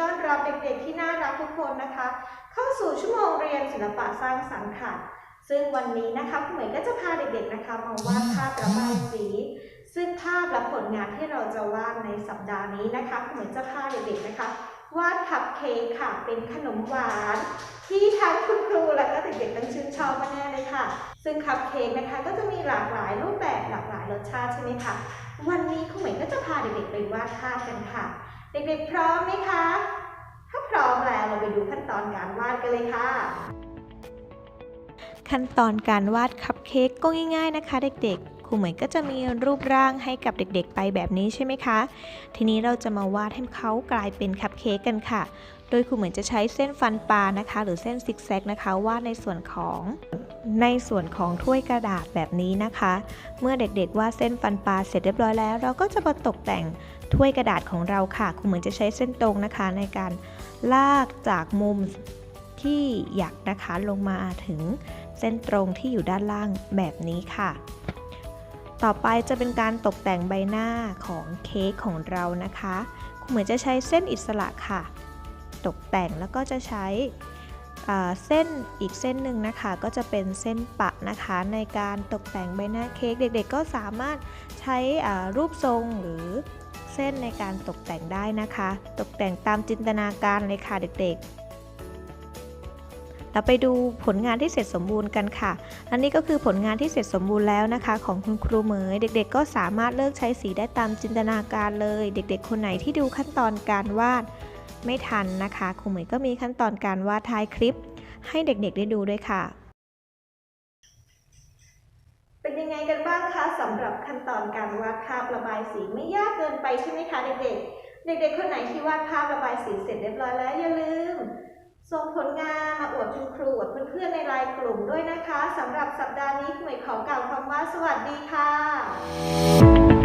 ต้อนรับเด็กๆที่น่ารักทุกคนนะคะ เข้าสู่ชั่วโมงเรียนศิลปะสร้างสรรค์ค่ะ ซึ่งวันนี้นะคะคุณเหมยก็จะพาเด็กๆนะคะมาวาดภาพระบายสี ซึ่งภาพและผลงานที่เราจะวาดในสัปดาห์นี้นะคะคุณเหมยจะพาเด็กๆนะคะวาดคัพเค้กค่ะ เป็นขนมหวาน ที่ทั้งคุณครูและก็เด็กๆต้องชื่นชอบมาแน่เลยค่ะ ซึ่งคัพเค้กนะคะก็จะมีหลากหลายรูปแบบหลากหลายรสชาติใช่ไหมคะวันนี้คุณเหมยก็จะพาเด็กๆไปวาดภาพกันค่ะ เด็กๆพร้อมไหมคะ ถ้าพร้อมแล้วเราไปดูขั้นตอนการวาดกันเลยค่ะ ขั้นตอนการวาดคัพเค้กก็ง่าย ๆนะคะ เด็กๆ รูเหมยก็จะมีรูปร่างให้กับเด็กๆ ไปแบบนี้ใช่ไหมคะ ทีนี้เราจะมาวาดให้เขากลายเป็นคัพเค้กกันค่ะ โดยครูเหมยจะใช้เส้นฟันปลานะคะ หรือเส้นซิกแซกนะคะวาดในส่วนของในส่วนของถ้วยกระดาษแบบนี้นะคะ เมื่อเด็กๆวาดเส้นฟันปลาเสร็จเรียบร้อยแล้ว เราก็จะมาตกแต่งถ้วยกระดาษของเราค่ะครูเหมยจะใช้เส้นตรงนะคะ ในการลากจากมุมที่อยากนะคะลงมาถึงเส้นตรงที่อยู่ด้านล่างแบบนี้ค่ะ ต่อไปจะเป็นการตกแต่งใบหน้าของเค้กของเรานะคะคุณเหมือนจะใช้เส้นอิสระค่ะ ตกแต่งแล้วก็จะใช้เส้นอีกเส้นหนึ่งนะคะ ก็จะเป็นเส้นปะนะคะ ในการตกแต่งใบหน้าเค้กเด็กๆ ก็สามารถใช้รูปทรงหรือเส้นในการตกแต่งได้นะคะ ตกแต่งตามจินตนาการเลยค่ะเด็กๆ เราไปดูผลงานที่เสร็จสมบูรณ์กันค่ะ อันนี้ก็คือผลงานที่เสร็จสมบูรณ์แล้วนะคะ ของคุณครูเหมย เด็กๆ ก็สามารถเลือกใช้สีได้ตามจินตนาการเลย เด็ก ๆ คนไหนที่ดูขั้นตอนการวาดไม่ทันนะคะครูเหมยก็มีขั้นตอนการวาดท้ายคลิป ให้เด็กๆได้ดูด้วยค่ะ เป็นยังไงกันบ้างคะสำหรับขั้นตอนการวาดภาพระบายสีไม่ยากเกินไปใช่ไหมคะเด็กๆเด็กๆคนไหนที่วาดภาพระบายสีเสร็จเรียบร้อยแล้วอย่าลืมส่งผลงาน มาอวดคุณครูกับเพื่อนๆในไลน์กลุ่มด้วยนะคะสำหรับสัปดาห์นี้คุณเหมยขอกล่าวคำว่าสวัสดีค่ะ